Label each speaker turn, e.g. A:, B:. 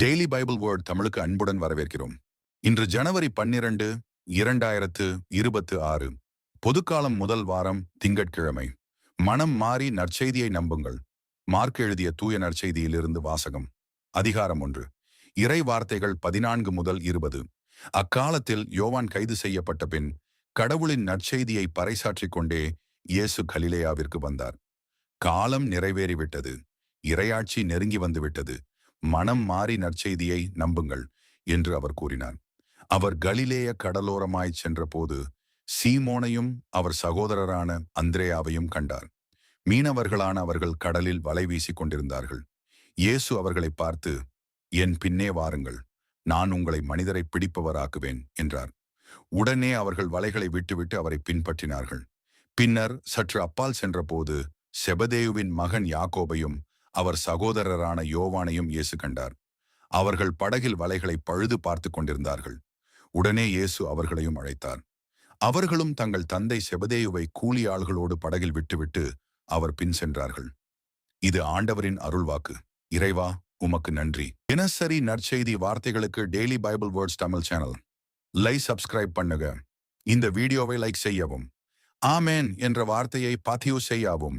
A: Daily Bible word தமிழுக்கு அன்புடன் வரவேற்கிறோம். இன்று ஜனவரி பன்னிரண்டு இரண்டாயிரத்து இருபத்து ஆறு. பொதுக்காலம் முதல் வாரம் திங்கட்கிழமை. மனம் மாறி நற்செய்தியை நம்புங்கள். மார்க் எழுதிய தூய நற்செய்தியிலிருந்து வாசகம். அதிகாரம் ஒன்று. இறை வார்த்தைகள் பதினான்கு முதல் இருபது. அக்காலத்தில் யோவான் கைது செய்யப்பட்ட பின் கடவுளின் நற்செய்தியை பறைசாற்றிக் கொண்டே இயேசு கலிலேயாவிற்கு வந்தார். காலம் நிறைவேறிவிட்டது. இரையாட்சி நெருங்கி வந்துவிட்டது. மனம் மாறி நற்செய்தியை நம்புங்கள் என்று அவர் கூறினார். அவர் கலிலேய கடலோரமாய் சென்றபோது சீமோனையும் அவர் சகோதரரான அந்திரேயாவையும் கண்டார். மீனவர்களான அவர்கள் கடலில் வலை வீசிக் கொண்டிருந்தார்கள். இயேசு அவர்களை பார்த்து என் பின்னே வாருங்கள் நான் உங்களை மனிதரை பிடிப்பவராக்குவேன் என்றார். உடனே அவர்கள் வலைகளை விட்டுவிட்டு அவரை பின்பற்றினார்கள். பின்னர் சற்று அப்பால் சென்றபோது செபதேயுவின் மகன் யாக்கோபையும் அவர் சகோதரரான யோவானையும் இயேசு கண்டார். அவர்கள் படகில் வலைகளை பழுது பார்த்து கொண்டிருந்தார்கள். உடனே இயேசு அவர்களையும் அழைத்தார். அவர்களும் தங்கள் தந்தை செபதேயுவை கூலி ஆள்களோடு படகில் விட்டுவிட்டு அவர் பின் சென்றார்கள். இது ஆண்டவரின் அருள்வாக்கு. இறைவா உமக்கு நன்றி. தினசரி நற்செய்தி வார்த்தைகளுக்கு daily Bible words Tamil channel. Like subscribe பண்ணுங்க இந்த வீடியோவை லைக் செய்யவும். ஆமேன் என்ற வார்த்தையை பதிவு செய்யவும்.